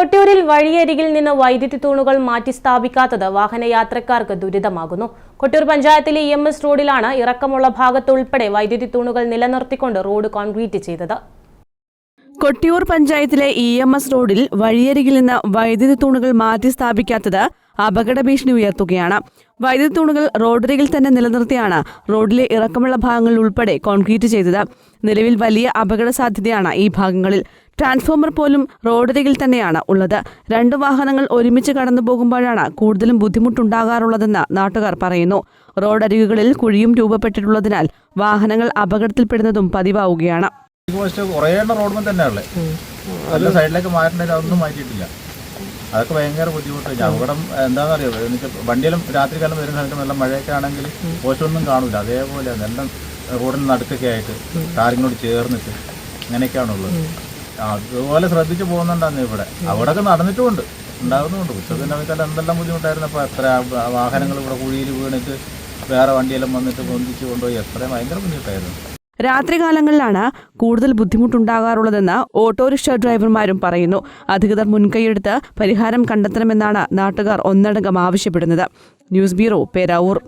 കൊട്ടിയൂരിൽ വഴിയരികിൽ നിന്ന് വൈദ്യുതി തൂണുകൾ മാറ്റി സ്ഥാപിക്കാത്തത് വാഹനയാത്രക്കാർക്ക് ദുരിതമാകുന്നു. കൊട്ടിയൂർ പഞ്ചായത്തിലെ ഇ എം എസ് റോഡിലാണ് ഇറക്കമുള്ള ഭാഗത്തുൾപ്പെടെ വൈദ്യുതി തൂണുകൾ നിലനിർത്തിക്കൊണ്ട് റോഡ് കോൺക്രീറ്റ് ചെയ്തത്. കൊട്ടിയൂർ പഞ്ചായത്തിലെ ഇ എം എസ് റോഡിൽ വഴിയരികിൽ നിന്ന് വൈദ്യുതി തൂണുകൾ മാറ്റി സ്ഥാപിക്കാത്തത് അപകട ഭീഷണി ഉയർത്തുകയാണ്. വൈദ്യുതി തൂണുകൾ റോഡരികിൽ തന്നെ നിലനിർത്തിയാണ് റോഡിലെ ഇറക്കമുള്ള ഭാഗങ്ങളിൽ ഉൾപ്പെടെ കോൺക്രീറ്റ് ചെയ്തത്. നിലവിൽ വലിയ അപകട സാധ്യതയാണ് ഈ ഭാഗങ്ങളിൽ. ട്രാൻസ്ഫോമർ പോലും റോഡരികിൽ തന്നെയാണ് ഉള്ളത്. രണ്ട് വാഹനങ്ങൾ ഒരുമിച്ച് കടന്നു പോകുമ്പോഴാണ് കൂടുതലും ബുദ്ധിമുട്ടുണ്ടാകാറുള്ളതെന്ന് നാട്ടുകാർ പറയുന്നു. റോഡരികുകളിൽ കുഴിയും രൂപപ്പെട്ടിട്ടുള്ളതിനാൽ വാഹനങ്ങൾ അപകടത്തിൽപ്പെടുന്നതും പതിവാവുകയാണ്. പോസ്റ്റ് കുറേ എണ്ണം റോഡുമ്പോൾ തന്നെയുള്ളത് നല്ല സൈഡിലേക്ക് മാറ്റേണ്ടത് അതൊന്നും മാറ്റിയിട്ടില്ല. അതൊക്കെ ഭയങ്കര ബുദ്ധിമുട്ട്. അപകടം എന്താണെന്നറിയോ? എന്നുവെച്ചാൽ വണ്ടിയിലും രാത്രി കാലം വരുന്ന സമയത്ത് നല്ല മഴയൊക്കെ ആണെങ്കിൽ പോസ്റ്റൊന്നും കാണില്ല കാണൂല. അതേപോലെ എല്ലാം റോഡിന് നടുക്കൊക്കെ ആയിട്ട് കാറിനോട് ചേർന്നിട്ട് അങ്ങനെയൊക്കെയാണുള്ളത് അതുപോലെ ശ്രദ്ധിച്ചു പോകുന്നുണ്ടായിരുന്നു ഇവിടെ. അവിടെയൊക്കെ നടന്നിട്ടുമുണ്ട്. ഉണ്ടാകുന്നുമുണ്ട് ഉച്ചത്തിന്റെ സമയത്ത് എന്തെല്ലാം ബുദ്ധിമുട്ടായിരുന്നു. അപ്പോൾ എത്ര വാഹനങ്ങൾ ഇവിടെ കുഴിയിൽ വീണിട്ട് വേറെ വണ്ടിയെല്ലാം വന്നിട്ട് പൊന്തിച്ച് കൊണ്ടുപോയി. എത്ര ഭയങ്കര ബുദ്ധിമുട്ടായിരുന്നു. രാത്രികാലങ്ങളിലാണ് കൂടുതൽ ബുദ്ധിമുട്ടുണ്ടാകാറുള്ളതെന്ന് ഓട്ടോറിക്ഷ ഡ്രൈവർമാരും പറയുന്നു. അധികൃതർ മുൻകൈയെടുത്ത് പരിഹാരം കണ്ടെത്തണമെന്നാണ് നാട്ടുകാർ ഒന്നടങ്കം ആവശ്യപ്പെടുന്നത്. News bureau Peravoor.